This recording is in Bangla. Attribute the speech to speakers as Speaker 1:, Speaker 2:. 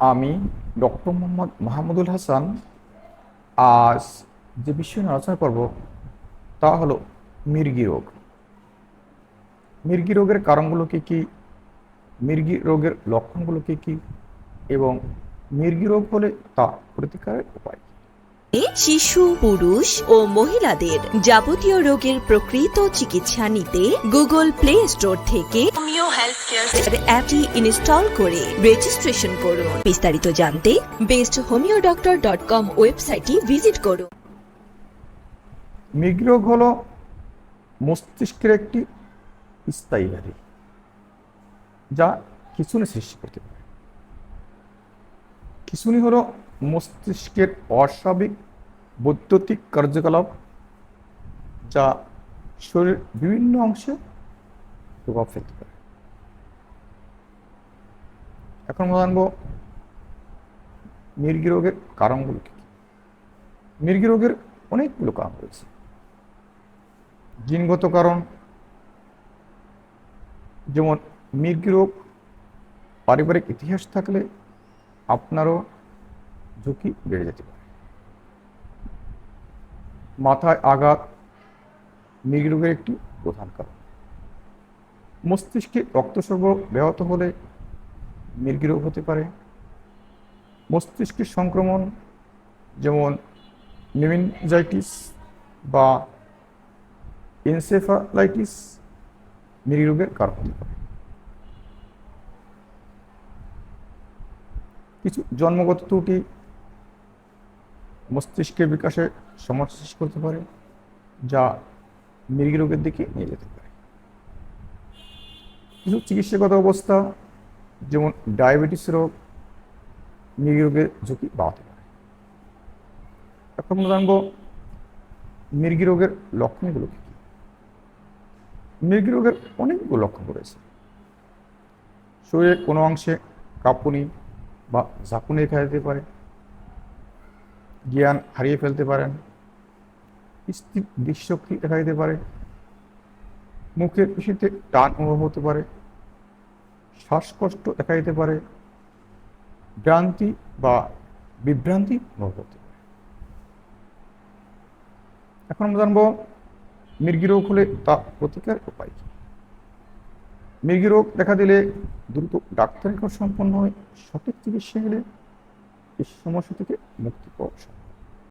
Speaker 1: আমি ডক্টর মোহাম্মদ মাহমুদুল হাসান আজ যে বিষয় নিয়ে আলোচনা করব, তা হলো মির্গি রোগ মির্গি রোগের কারণগুলো কী কী মির্গি রোগের লক্ষণগুলো কী কী এবং মির্গি রোগ হলে তা প্রতিকারের উপায় কী?
Speaker 2: শিশু পুরুষ ও মহিলাদের যাবতীয় রোগের প্রকৃত চিকিৎসা নিতে গুগল প্লে স্টোর থেকে হোমিও হেলথ কেয়ার অ্যাপটি ইনস্টল করে রেজিস্ট্রেশন করুন। বিস্তারিত জানতে best homeo doctor dot com ওয়েবসাইটটি ভিজিট করুন।
Speaker 1: মির্গি রোগ হলো মস্তিষ্কের একটি স্থায়ী ব্যাধি যা খিঁচুনি সৃষ্টি করতে পারে। খিঁচুনি হলো মস্তিষ্কের অস্বাভাবিক বৈদ্যুতিক কার্যকলাপ যা শরীরের বিভিন্ন অংশে প্রভাব ফেলতে পারে। এখন আমরা জানব মির্গি রোগের কারণগুলো কি? মির্গি রোগের অনেকগুলো কারণ রয়েছে। জিনগত কারণ, যেমন মির্গি রোগ, পারিবারিক ইতিহাস থাকলে আপনারও ঝুঁকি বেড়ে যেতে পারে। মাথায় আঘাত মির্গি রোগের একটি প্রধান কারণ। মস্তিষ্কে রক্ত সরবরাহ ব্যাহত হলে মির্গি রোগ হতে পারে। মস্তিষ্কের সংক্রমণ, যেমন নিমিনজাইটিস বা এনসেফালাইটিস মিরি রোগের কারণ হতে পারে। কিছু জন্মগত ত্রুটি মস্তিষ্কের বিকাশে সমস্যা সৃষ্টি করতে পারে, যা মৃগী রোগের দিকে নিয়ে যেতে পারে। কিছু চিকিৎসাগত অবস্থা, যেমন ডায়াবেটিস রোগ মৃগী রোগের ঝুঁকি বাড়াতে পারে। এখন জানব মৃগী রোগের লক্ষণগুলো কী কী? মৃগী রোগের অনেকগুলো লক্ষণ রয়েছে। শরীরের কোনো অংশে কাঁপুনি বা ঝাঁকুনি দেখা যেতে পারে জ্ঞান হারিয়ে ফেলতে পারেন। স্থির দৃশ্যক্তি দেখা যেতে পারে। মুখের পিছিতে টান অনুভব হতে পারে। শ্বাসকষ্ট দেখা যেতে পারে। ভ্রান্তি বা বিভ্রান্তি অনুভব হতে পারে। এখন আমরা জানব মৃগী রোগ হলে তা প্রতিকার উপায় কি? মৃগী রোগ দেখা দিলে দ্রুত ডাক্তারি সম্পন্ন হয়ে। সঠিক চিকিৎসা হলে এই সমস্যা থেকে মুক্তি পাওয়া